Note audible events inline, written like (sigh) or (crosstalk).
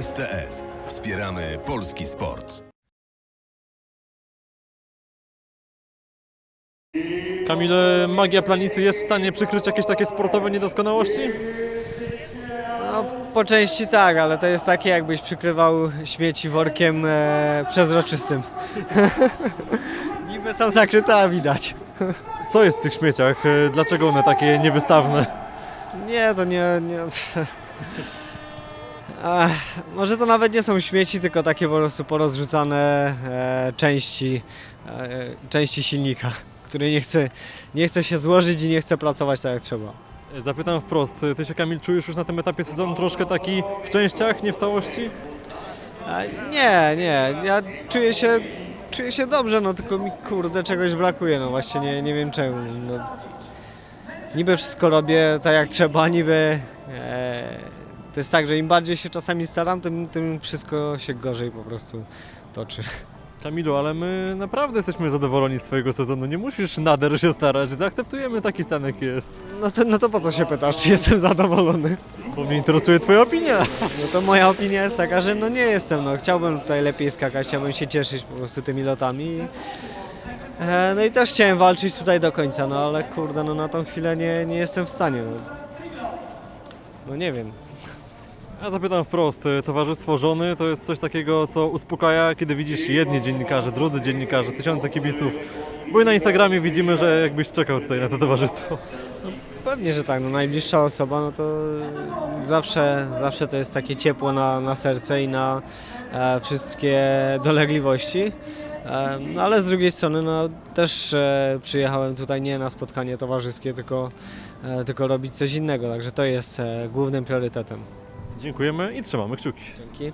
STS. Wspieramy polski sport. Kamil, magia planicy jest w stanie przykryć jakieś takie sportowe niedoskonałości? No, po części tak, ale to jest takie, jakbyś przykrywał śmieci workiem e, przezroczystym. (laughs) Niby są zakryte, a widać. Co jest w tych śmieciach? E, Dlaczego one takie niewystawne? Nie, to nie. nie. Ach, może to nawet nie są śmieci, tylko takie po prostu porozrzucane e, części, e, części silnika, który nie chce, nie chce się złożyć i nie chce pracować tak jak trzeba. E, Zapytam wprost, ty się Kamil czujesz już na tym etapie sezonu troszkę taki w częściach, nie w całości? A, nie, nie, ja czuję się, czuję się dobrze, no tylko mi kurde czegoś brakuje, no właśnie nie, nie wiem czemu. No. Niby wszystko robię tak jak trzeba, niby e, to jest tak, że im bardziej się czasami staram, tym, tym wszystko się gorzej po prostu toczy. Kamilu, ale my naprawdę jesteśmy zadowoleni z twojego sezonu, nie musisz nader się starać, zaakceptujemy taki stan jaki jest. No to, no to po co się pytasz, czy jestem zadowolony? Bo mnie interesuje twoja opinia. No to moja opinia jest taka, że no nie jestem, no chciałbym tutaj lepiej skakać, chciałbym się cieszyć po prostu tymi lotami. E, no i też chciałem walczyć tutaj do końca, no ale kurde, no na tą chwilę nie, nie jestem w stanie. No, no nie wiem. Ja zapytam wprost, e, towarzystwo żony to jest coś takiego, co uspokaja, kiedy widzisz jedni dziennikarze, drudzy dziennikarze, tysiące kibiców, bo i na Instagramie widzimy, że jakbyś czekał tutaj na to towarzystwo. Pewnie, że tak, no najbliższa osoba, no to zawsze, zawsze to jest takie ciepło na, na serce i na e, wszystkie dolegliwości. E, no ale z drugiej strony, no też e, przyjechałem tutaj nie na spotkanie towarzyskie, tylko, e, tylko robić coś innego, także to jest e, głównym priorytetem. Dziękujemy i trzymamy kciuki. Dzięki.